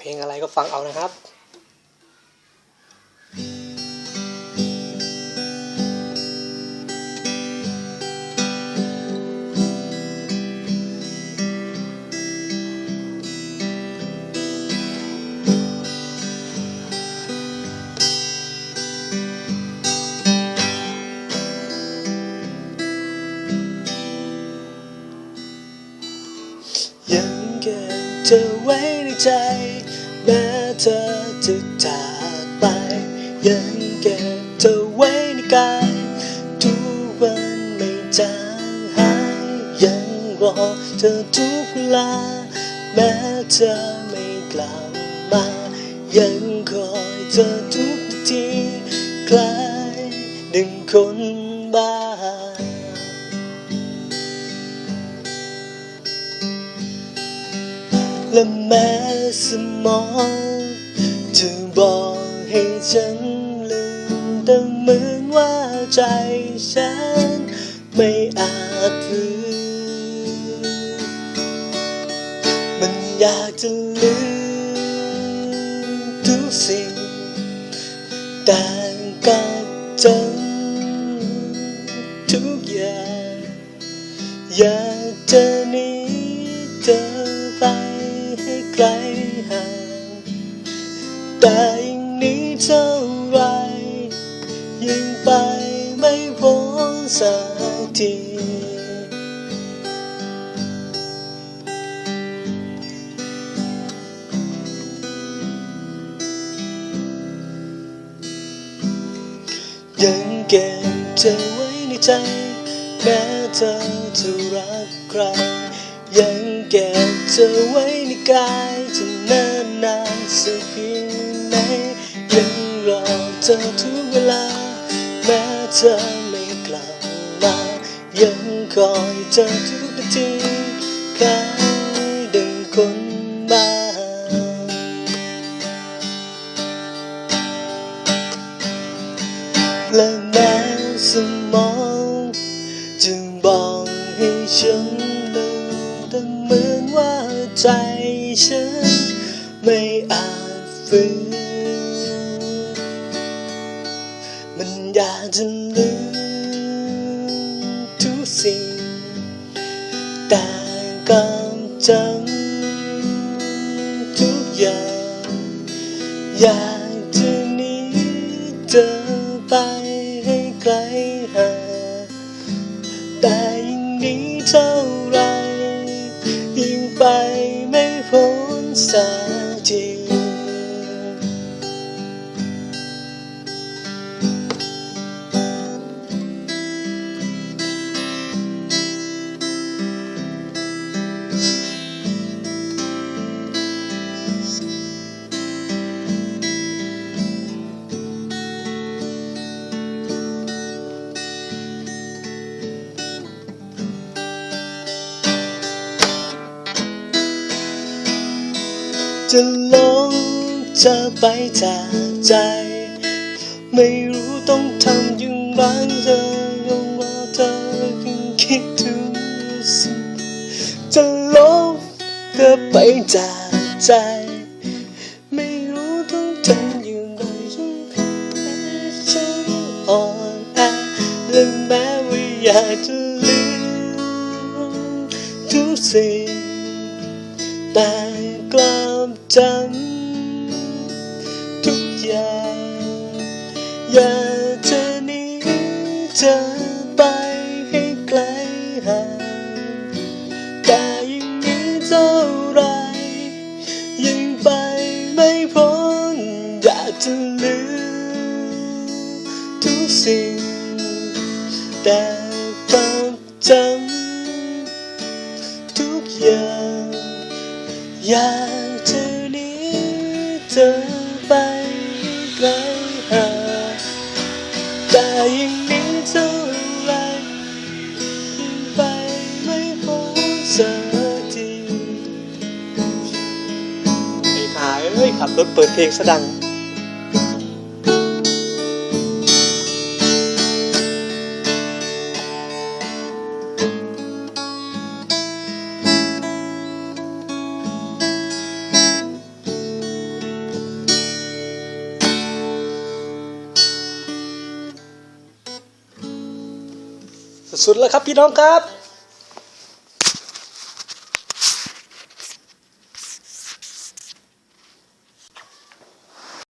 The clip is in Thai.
เพลงอะไรก็ฟังเอานะครับยังเก็บเธอไว้ในใจ แม้เธอจะจากไป ยังเก็บเธอไว้ในกายทุกวันไม่จางหายยังรอเธอทุกเวลา แม้เธอไม่กลับมา ยังคอยเธอทุกทีคล้ายหนึ่งคนบ้า และแม้สมองจะบอกให้ฉันลืมแต่เหมือนว่าใจฉันไม่อาจฝืนมันอยากจะลืมทุกสิ่งแต่ก็จำ ไกลห่างแต่ยิ่งนี้เท่าไร ยิ่งไปไม่พ้นสักทียังเก็บเธอไว้ในใจ แม้เธอจะรักใคร ยังเก็บเธอไว้ กายจะนานนานสักเพียงไหนยังรอเธอทุกเวลา แม้เธอไม่กลับมา ยังคอยเธอทุกนาทีคล้ายดังคนบ้าและแม้สมองจึงบอกให้ฉันลืมแต่เหมือนว่าใจ ฉันไม่อาจฝืนมันอยากจะลืมทุกสิ่ง แต่ก็จำทุกอย่างอยากจะหนีเธอไปให้ไกลห่าง ไม่พ้ จะลงจะไปจากใจ ไม่รู้ต้องทำอย่างไรเธอยังรอเธอยังคิดถึงสิจะลงก็ไปจากใจ ไม่รู้ต้องทำอย่างไรฉันแพ้ฉันอ่อนแอและแม้ว่าอยากจะลืมทุกสิ่งแต่ จำทุกอย่างอยากจะหนีเธอไปให้ไกลห่างแต่ยิ่งนี้เท่าไรยิ่งไปไม่พ้นอยากจะลืมทุกสิ่ง แต่กลับจำทุกอย่างอยาก อไปไกลห่างแต่ยิ่งหนีเท่าไรไปไม่พบเสักทีไอ้ขาเอ้ยขับรถเปิดเพลงซะดัง สุดๆแล้วครับพี่น้องครับ